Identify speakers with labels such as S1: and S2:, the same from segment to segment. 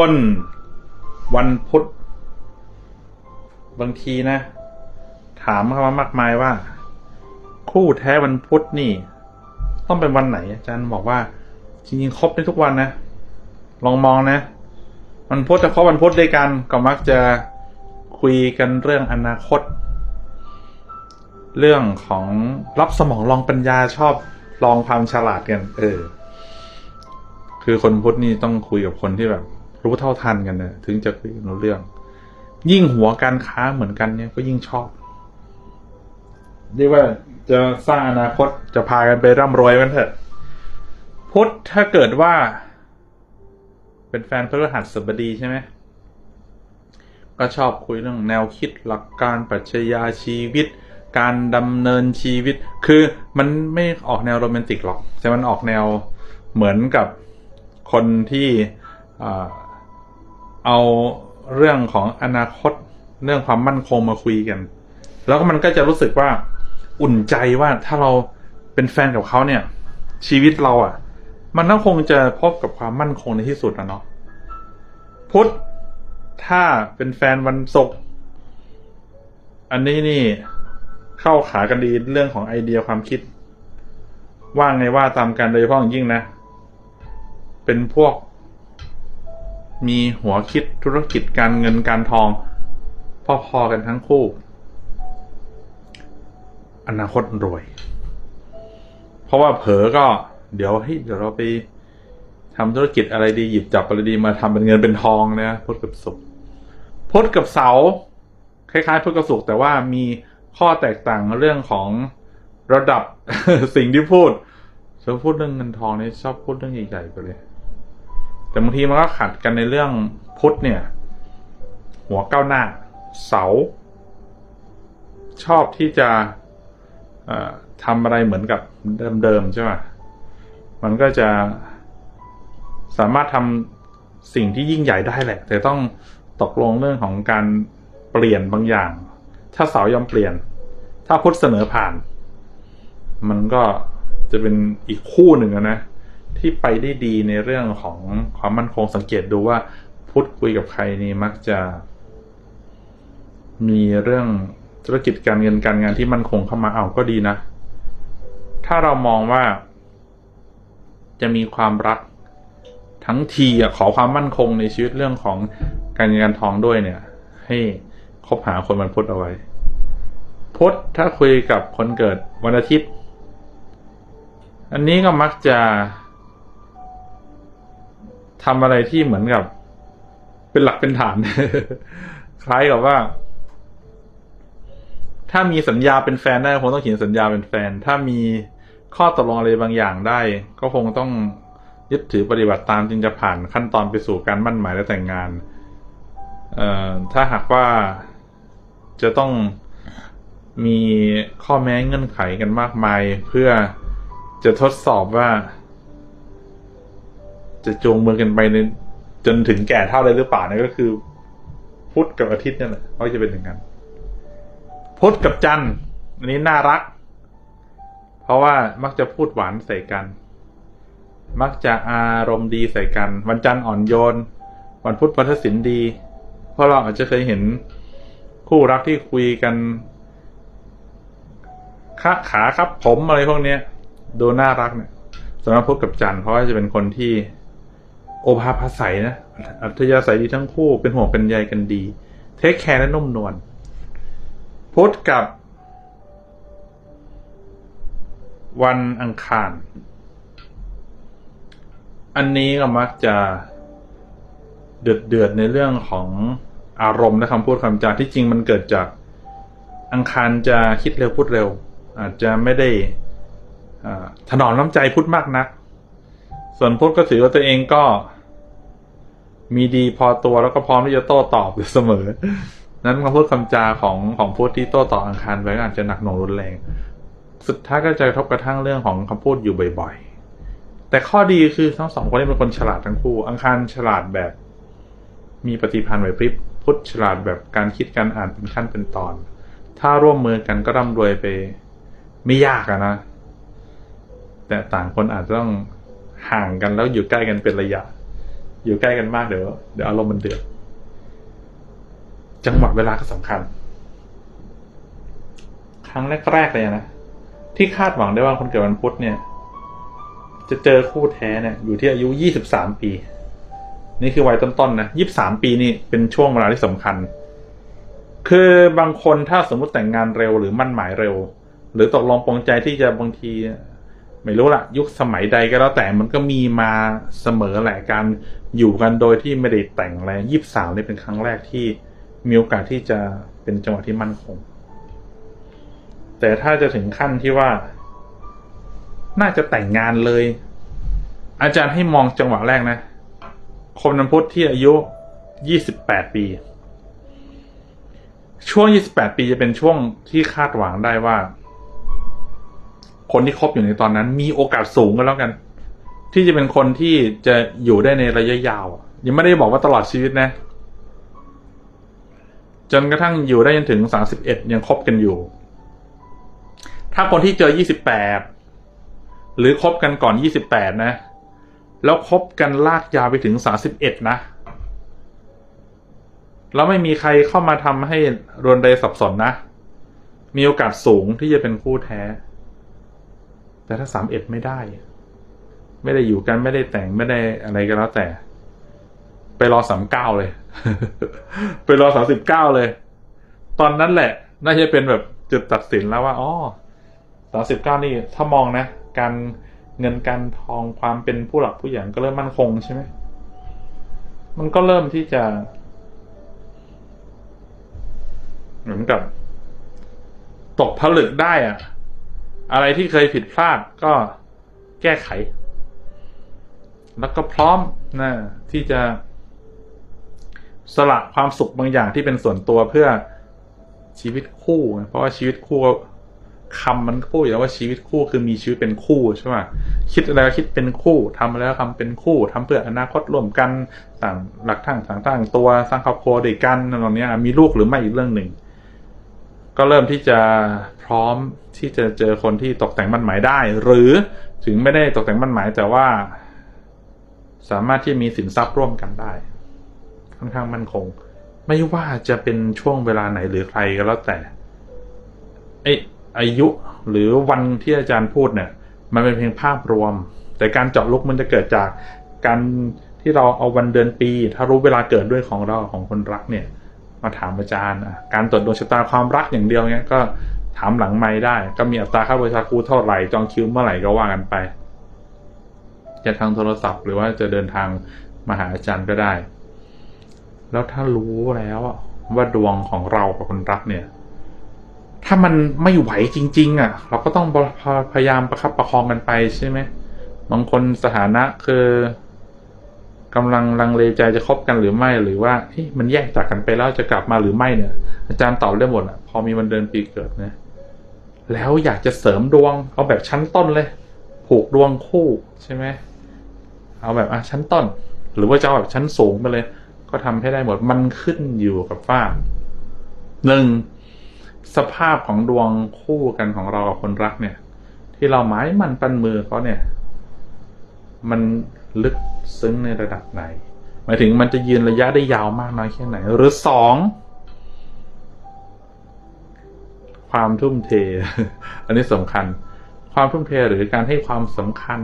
S1: คนวันพุธบางทีนะ ถามเข้ามามากมายว่า คู่แท้วันพุธนี่ ต้องเป็นวันไหน อาจารย์บอกว่า จริงๆครบในทุกวันนะลองมองนะวันพุธจะครบวันพุธด้วยกันก็มักจะคุยกันเรื่องอนาคต เรื่องของรับสมองลองปัญญาชอบลองความฉลาดกัน เออ คือคนพุทธนี่ต้องคุยกับคนที่แบบ รู้เท่าทันกันนะถึงจะคุยกันรู้เรื่อง ยิ่งหัวการค้าเหมือนกันเนี่ยก็ยิ่งชอบเรียกว่าจะสร้างอนาคตจะพากันไปร่ำรวยกันเถอะ พุทธถ้าเกิดว่า เป็นแฟนพระฤหัสบดีใช่ไหมก็ชอบคุยเรื่องแนวคิดหลักการปรัชญาชีวิต การดำเนินชีวิต คือมันไม่ออกแนวโรแมนติกหรอก แต่มันออกแนวเหมือนกับคนที่อ่า เอาเรื่องของอนาคตเรื่องความมั่นคงมาคุยกัน แล้วก็มันก็จะรู้สึกว่าอุ่นใจว่าถ้าเราเป็นแฟนกับเขาเนี่ย ชีวิตเราอะ มันก็คงจะพบกับความมั่นคงในที่สุดนะเนาะพุทธถ้าเป็นแฟนวันศุกร์อันนี้นี่เข้าขากันดีเรื่องของไอเดียความคิด ว่างไงว่าตามกันโดยเฉพาะอย่างยิ่งนะ เป็นพวก มีหัวคิดธุรกิจการเงินการทอง พอๆกันทั้งคู่ อนาคตรวย เพราะว่าเผลอก็เดี๋ยวให้ยเดี๋ยวเราไปทำธุรกิจอะไรดีหยิบจับอะไรดีมาทำเป็นเงินเป็นทองนะพุทธกับศุกร์พุธกับเสาคล้ายๆพุธกับศุกร์แต่ว่ามีข้อแตกต่างเรื่องของระดับสิ่งที่พูดชอบพูดเรื่องเงินทองนี่ชอบพูดเรื่องใหญ่ๆไปเลย แต่บางทีมันก็ขัดกันในเรื่องพุทธเนี่ย หัวก้าวหน้า เสา ชอบที่จะทำอะไรเหมือนกับเดิมๆใช่ไหมมันก็จะสามารถทำสิ่งที่ยิ่งใหญ่ได้แหละ แต่ต้องตกลงเรื่องของการเปลี่ยนบางอย่าง ถ้าเสายอมเปลี่ยน ถ้าพุทธเสนอผ่าน มันก็จะเป็นอีกคู่หนึ่งอะนะ ที่ไปได้ดีในเรื่องของความมั่นคงสังเกตดูว่าพุทธคุยกับใครนี่มักจะมีเรื่องธุรกิจการเงินการงานที่มั่นคงเข้ามาเอาก็ดีนะ ถ้าเรามองว่า จะมีความรักทั้งทีขอความมั่นคงในชีวิตเรื่องของการเงินการทองด้วยเนี่ย ให้คบหาคนวันพุทธเอาไว้ พุทธถ้าคุยกับคนเกิดวันอาทิตย์ อันนี้ก็มักจะ ทำอะไรที่เหมือนกับ เป็นหลักเป็นฐาน คล้ายกับว่า ถ้ามีสัญญาเป็นแฟนได้คงต้องเขียนสัญญาเป็นแฟน ถ้ามีข้อตกลงอะไรบางอย่างได้ ก็คงต้องยึดถือปฏิบัติตามจึงจะผ่านขั้นตอนไปสู่การมั่นหมายและแต่งงานเอ่อถ้าหากว่าจะต้องมีข้อแม้เงื่อนไขกันมากมาย เพื่อจะทดสอบว่า จะจูงมือกันไปในจนถึงแก่เท่าเลยหรือเปล่าเนี่ยก็คือ พุธกับอาทิตย์นี่แหละเขาจะเป็นอย่างนั้นพุธกับจันทร์อันนี้น่ารัก เพราะว่ามักจะพูดหวานใส่กัน มักจะอารมณ์ดีใส่กัน วันจันทร์อ่อนโยน วันพุธวัฒศิลดี เพราะเราอาจจะเคยเห็นคู่รักที่คุยกันขาขาครับผมอะไรพวกเนี้ยดูน่ารักเนี่ยสำหรับพุธกับจันทร์เพราะว่าจะเป็นคนที่ โอภาพาใสนะ อัธยาศัยดีทั้งคู่เป็นห่วงเป็นใยกันดี เทคแคร์และนุ่มนวลพุธกับ วันอังคาร อันนี้ก็มักจะเดือดเดือดในเรื่องของอารมณ์และคำพูดคำจาที่จริงมันเกิดจากอังคารจะคิดเร็วพูดเร็ว อาจจะไม่ได้ถนอมน้ำใจพูดมากนัก ส่วนพุทธก็ถือว่าตัวเองก็ มีดีพอตัวแล้วก็พร้อมที่จะโต้ตอบอยู่เสมอ นั้นคำพูดคำจาของของพุทธที่โต้ตอบอังคารไว้ก็อาจจะหนักหน่วงรุนแรง สุดท้ายก็จะกระทบกระทั่งเรื่องของคำพูดอยู่บ่อยๆ แต่ข้อดีคือทั้งสองคนนี้เป็นคนฉลาดทั้งคู่ อังคารฉลาดแบบ มีปฏิพันธ์ไหวพริบ พุทธฉลาดแบบการคิดการอ่านเป็นขั้นเป็นตอน ถ้าร่วมมือกันก็ร่ำรวยไป ไม่ยากอะนะ แต่ต่างคนอาจจะต้องห่างกันแล้วอยู่ใกล้กันเป็นระยะ อยู่ใกล้กันมากเดี๋ยวเดี๋ยวอารมณ์มันเดือดจังหวะเวลาก็สำคัญ ครั้งแรกๆเลยนะที่คาดหวังได้ว่าคนเกิดวันพุธเนี่ย จะเจอคู่แท้เนี่ยอยู่ที่อายุยี่สิบสามปี นี่คือวัยต้นๆนะยี่สามปีนี่เป็นช่วงเวลาที่สำคัญ คือบางคนถ้าสมมติแต่งงานเร็วหรือมั่นหมายเร็ว หรือตกลงปรงใจที่จะบางที ไม่รู้ละยุคสมัยใดก็แล้วแต่มันก็มีมาเสมอแหละการอยู่กันโดยที่ไม่ได้แต่งอะไรยี่สามนี่เป็นครั้งแรกที่มีโอกาสที่จะเป็นจังหวะที่มั่นคง แต่ถ้าจะถึงขั้นที่ว่า น่าจะแต่งงานเลย อาจารย์ให้มองจังหวะแรกนะคนนันพุธที่อายุยี่สิบแปดปี ช่วงยี่สิบแปดปีจะเป็นช่วงที่คาดหวังได้ว่า คนที่คบอยู่ในตอนนั้น มีโอกาสสูงก็แล้วกัน ที่จะเป็นคนที่จะอยู่ได้ในระยะยาว ยังไม่ได้บอกว่าตลอดชีวิตนะ จนกระทั่งอยู่ได้จนถึงสามสิบเอ็ดยังคบกันอยู่ ถ้าคนที่เจอยี่สิบแปดหรือคบกันก่อนยี่สิบแปดนะ แล้วคบกันลากยาวไปถึงสามสิบเอ็ดนะแล้วไม่มีใครเข้ามาทำให้รวนเรสับสนนะ มีโอกาสสูงที่จะเป็นคู่แท้ แต่ถ้าสามเอ็ดไม่ได้ ไม่ได้อยู่กันไม่ได้แต่งไม่ได้อะไรก็แล้วแต่ ไปรอสามเก้าเลย ไปรอสามสิบเก้าเลย ตอนนั้นแหละ น่าจะเป็นแบบจุดตัดสินแล้วว่าอ๋อสามสิบเก้านี่ถ้ามองนะ การเงินการทองความเป็นผู้หลักผู้ใหญ่ก็เริ่มมั่นคงใช่ไหมมันก็เริ่มที่จะ เหมือนกับ ตกผลึกได้อะ อะไรที่เคยผิดพลาดก็แก้ไข แล้วก็พร้อมนะที่จะสละความสุขบางอย่างที่เป็นส่วนตัวเพื่อชีวิตคู่ เพราะว่าชีวิตคู่คำมันคู่อยู่แล้วว่าชีวิตคู่คือมีชีวิตเป็นคู่ใช่ไหมคิดอะไรก็คิดเป็นคู่ทำอะไรก็ทำเป็นคู่ทำเพื่ออนาคตร่วมกันต่างหลักทางต่างต่างตัวสร้างครอบครัวด้วยกันอะไรเนี้ยมีลูกหรือไม่อีกเรื่องหนึ่ง ก็เริ่มที่จะพร้อมที่จะเจอคนที่ตกแต่งมั่นหมายได้ หรือถึงไม่ได้ตกแต่งมั่นหมายแต่ว่า สามารถที่มีสินทรัพย์ร่วมกันได้ ค่อนข้างมั่นคง ไม่ว่าจะเป็นช่วงเวลาไหนหรือใครก็แล้วแต่ไออายุหรือวันที่อาจารย์พูดเนี่ย มันเป็นเพียงภาพรวม แต่การเจาะลุกมันจะเกิดจากการที่เราเอาวันเดือนปี ถ้ารู้เวลาเกิดด้วยของเราของคนรักเนี่ย มาถามอาจารย์การตรวจดวงชะตาความรักอย่างเดียวเนี่ยก็ถามหลังไม่ได้ ก็มีอัตราค่าบริการครูเท่าไหร่จองคิวเมื่อไหร่ก็ว่ากันไป จะทางโทรศัพท์หรือว่าจะเดินทางมาหาอาจารย์ก็ได้ แล้วถ้ารู้แล้วว่าดวงของเรากับคนรักเนี่ย ถ้ามันไม่ไหวจริง ๆ อะ เราก็ต้องพยายามประคับประคองกันไปใช่ไหมบางคนสถานะคือ กำลังลังเลใจจะคบกันหรือไม่ หรือว่ามันแยกจากกันไปแล้วจะกลับมาหรือไม่เนี่ย อาจารย์ตอบได้หมดอะ พอมีวันเดือนปีเกิดนะ แล้วอยากจะเสริมดวง เอาแบบชั้นต้นเลย ผูกดวงคู่ใช่ไหมเอาแบบอะชั้นต้น หรือว่าจะเอาแบบชั้นสูงไปเลย ก็ทำให้ได้หมดมันขึ้นอยู่กับว่าหนึ่งสภาพของดวงคู่กันของเรากับคนรักเนี่ย ที่เราหมายมันปันมือเขาเนี่ย มันลึกซึ้งในระดับไหน หมายถึงมันจะยืนระยะได้ยาวมากน้อยแค่ไหน หรือสองความทุ่มเท อันนี้สำคัญ ความทุ่มเทหรือการให้ความสำคัญ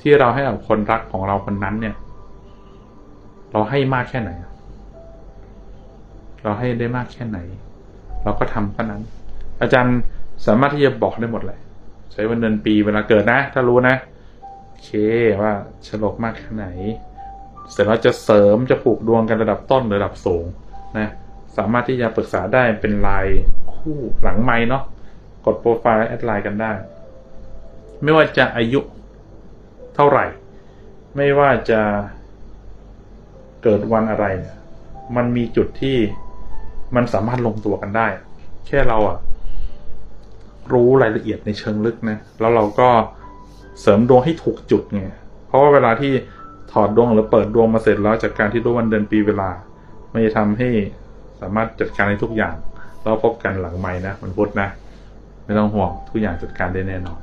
S1: ที่เราให้กับคนรักของเราคนนั้นเนี่ย เราให้มากแค่ไหน เราให้ได้มากแค่ไหน เราก็ทำเท่านั้น อาจารย์สามารถที่จะบอกได้หมดเลย ใช้วันเดือนปีเวลาเกิดนะ ถ้ารู้นะ เคว่าฉลกมากแค่ไหน เสร็จแล้วจะเสริมจะผูกดวงกันระดับต้นหรือระดับสูงนะสามารถที่จะปรึกษาได้เป็นลายคู่หลังไม้เนาะกดโปรไฟล์แอดไลน์กันได้ ไม่ว่าจะอายุเท่าไหร่ ไม่ว่าจะเกิดวันอะไรเนี่ยมันมีจุดที่มันสามารถลงตัวกันได้ แค่เราอะรู้รายละเอียดในเชิงลึกนะ แล้วเราก็ เสริมดวงให้ถูกจุดไงเพราะว่าเวลาที่ถอดดวงหรือเปิดดวงมาเสร็จแล้วจากการที่รู้วันเดือนปีเวลา ไม่ทำให้สามารถจัดการในทุกอย่าง เราพบกันหลังใหม่นะมันพุธนะ ไม่ต้องห่วงทุกอย่างจัดการได้แน่นอน